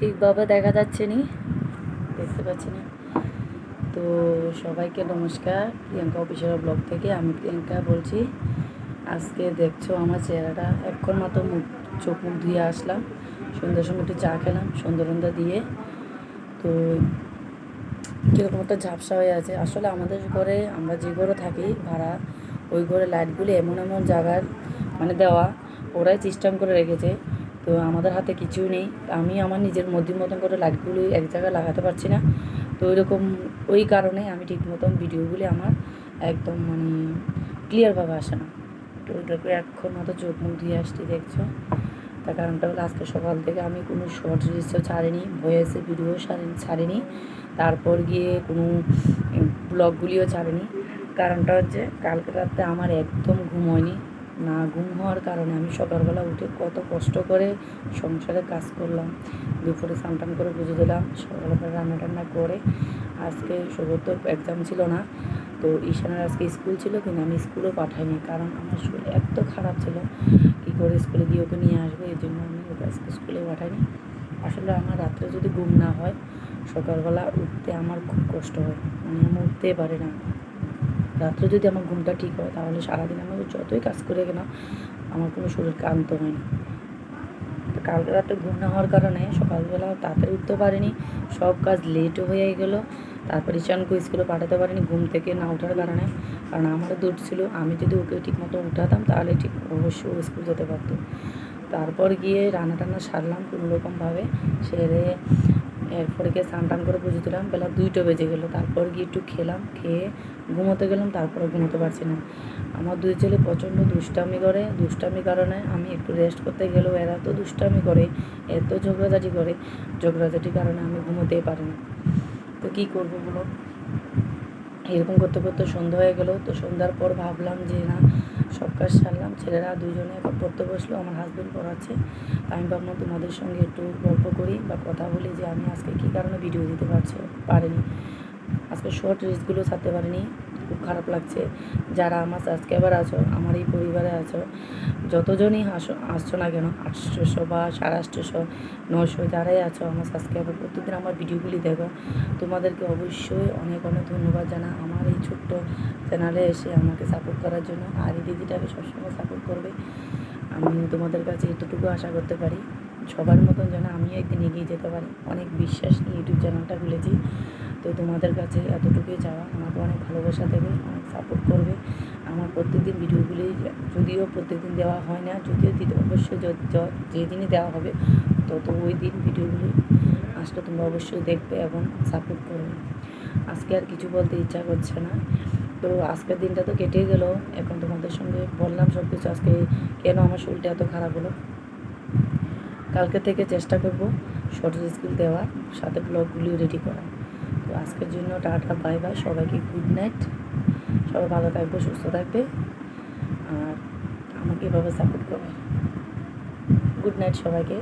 ঠিকভাবে দেখা যাচ্ছে নি। দেখতে পাচ্ছি না। তো সবাইকে নমস্কার। প্রিয়াঙ্কা অফিসের ব্লগ থেকে আমি প্রিয়াঙ্কা বলছি। আজকে দেখছ আমার চেহারাটা। এখন মাত্র মুখ, চোখ মুখ ধুয়ে আসলাম। সন্ধ্যার সময় একটু চা খেলাম সন্ধ্যা দিয়ে। তো কীরকম একটা ঝাপসা হয়ে আছে। আসলে আমাদের ঘরে, আমরা যে ঘরে থাকি, ভাড়া, ওই ঘরে লাইটগুলি এমন এমন জায়গার মানে দেওয়া, ওরাই সিস্টেম করে রেখেছে। তো আমাদের হাতে কিছু নেই। আমি আমার নিজের মধ্যে মতন করে লাইটগুলি এক জায়গায় লাগাতে পারছি না। তো ওই রকম ওই কারণে আমি ঠিক মতন ভিডিওগুলি আমার একদম মানে ক্লিয়ারভাবে আসে না। তো ওইটাকে এখন মতো চোখ মুখ দিয়ে আসছি, দেখছ? তার কারণটা হলো আজকে সকাল থেকে আমি কোনো শর্ট রিলসও ছাড়িনি ভয়েসে ভিডিও ছাড়িনি তারপর গিয়ে কোনো ব্লগগুলিও ছাড়িনি। কারণটা হচ্ছে কালকে রাতে আমার একদম ঘুম হয়নি। না, ঘুম হওয়ার কারণে আমি সকালবেলা উঠে কত কষ্ট করে সংসারে কাজ করলাম। দুপুরে স্নান করে পুজো দিলাম, সকালবেলা রান্না টান্না করে আজকে সৌগত এক্সাম ছিল না, তো ঈশানের আজকে স্কুল ছিল কিন্তু আমি স্কুলও পাঠাইনি কারণ আমার শরীর এত খারাপ ছিল। কী করে স্কুলে গিয়ে ওকে নিয়ে আসব, এই জন্য আমি ওকে আজকে স্কুলে পাঠাইনি। আসলে আমার রাত্রে যদি ঘুম না হয়, সকালবেলা উঠতে আমার খুব কষ্ট হয় মানে আমি উঠতেই পারি না। রাত্রে যদি আমার ঘুমটা ঠিক হয়, তাহলে সারাদিন আমি যতই কাজ করে কেন, আমার কোনো শরীর ক্লান্ত হয় না। কালকে রাতে ঘুম না হওয়ার কারণে সকালবেলা তাড়াতাড়ি উঠতে পারিনি, সব কাজ লেটও হয়ে গেলো। তারপর ঈশানকে স্কুলে পাঠাতে পারিনি ঘুম থেকে না ওঠার কারণে। কারণ আমারও দূর ছিল, আমি যদি ওকে ঠিক মতো উঠাতাম, তাহলে ঠিক অবশ্যই ও স্কুল যেতে পারতো। তারপর গিয়ে রান্না টান্না সারলাম কোনো রকমভাবে সেরে এরপরে গিয়ে স্নান টান করে পুজো দিলাম। বেলা দুইটা বেজে গেলো। তারপর গিয়ে একটু খেলাম, খেয়ে ঘুমোতে গেলাম, তারপরে ঘুমোতে পারছি না। আমার দুই ছেলে প্রচণ্ড দুষ্টামি করে, দুষ্টামি কারণে আমি একটু রেস্ট করতে গেলেও এরা তো দুষ্টামি করে এত ঝগড়াঝাটি করে। ঝগড়াঝাটির কারণে আমি ঘুমোতেই পারি না। তো কী করব বলো? এরকম করতে করতে সন্ধ্যা হয়ে গেলো, তো সন্ধ্যার পর ভাবলাম যে না, সব কাজ সারলাম, ছেলেরা দুজনে এখন পড়তে বসল, আমার হাজব্যান্ড পড়াচ্ছে। আমি ভাবলাম তোমাদের সঙ্গে একটু গল্প করি বা কথা বলি যে আমি আজকে কী কারণে ভিডিও দিতে পারছি, পারিনি। আজকে শর্ট রিলসগুলো ছাড়তে পারিনি, খুব খারাপ লাগছে। যারা আমার সাবস্ক্রাইবার আছো, আমার এই পরিবারে আছো, যতজনই আসো, আসছো না কেন আটশোশো বা সাড়ে আটশোশো নশো যারাই আছো আমার সাবস্ক্রাইবার প্রত্যেকদিন আমার ভিডিওগুলি দেখো। তোমাদেরকে অবশ্যই অনেক অনেক ধন্যবাদ জানা আমার এই ছোট্ট চ্যানেলে এসে আমাকে সাপোর্ট করার জন্য। আর এই দিদিটাকে সবসময় সাপোর্ট করবে। আমি তোমাদের কাছে এতটুকু আশা করতে পারি, সবার মতন যেন আমিও একদিন এগিয়ে যেতে পারি। অনেক বিশ্বাস নিয়ে ইউটিউব চ্যানেলটা খুলেছি। তো তোমাদের কাছে এতটুকুই চাওয়া। আমাকে অনেক ভালোবাসা দেবে, অনেক সাপোর্ট করবে। আমার প্রত্যেকদিন ভিডিওগুলি যদিও প্রত্যেকদিন দেওয়া হয় না, যদিও অবশ্যই যেদিনই দেওয়া হবে তত ওই দিন ভিডিওগুলি আসলে তোমরা অবশ্যই দেখবে এবং সাপোর্ট করবে। আজকে আর কিছু বলতে ইচ্ছা করছে না। তো আজকের দিনটা তো কেটে গেল। এখন তোমাদের সঙ্গে বললাম সব কিছু আজকে কেন আমার শরীরটা এত খারাপ হলো। কালকে থেকে চেষ্টা করব শর্ট স্কুল দেওয়ার, সাথে ব্লগগুলিও রেডি করা তো আজকের জন্য টাটা, বাই বাই, সবাইকে গুড নাইট সবাই ভালো থাকবে, সুস্থ থাকবে। আর আমাকে এভাবে সাপোর্ট করবে। গুড নাইট সবাইকে।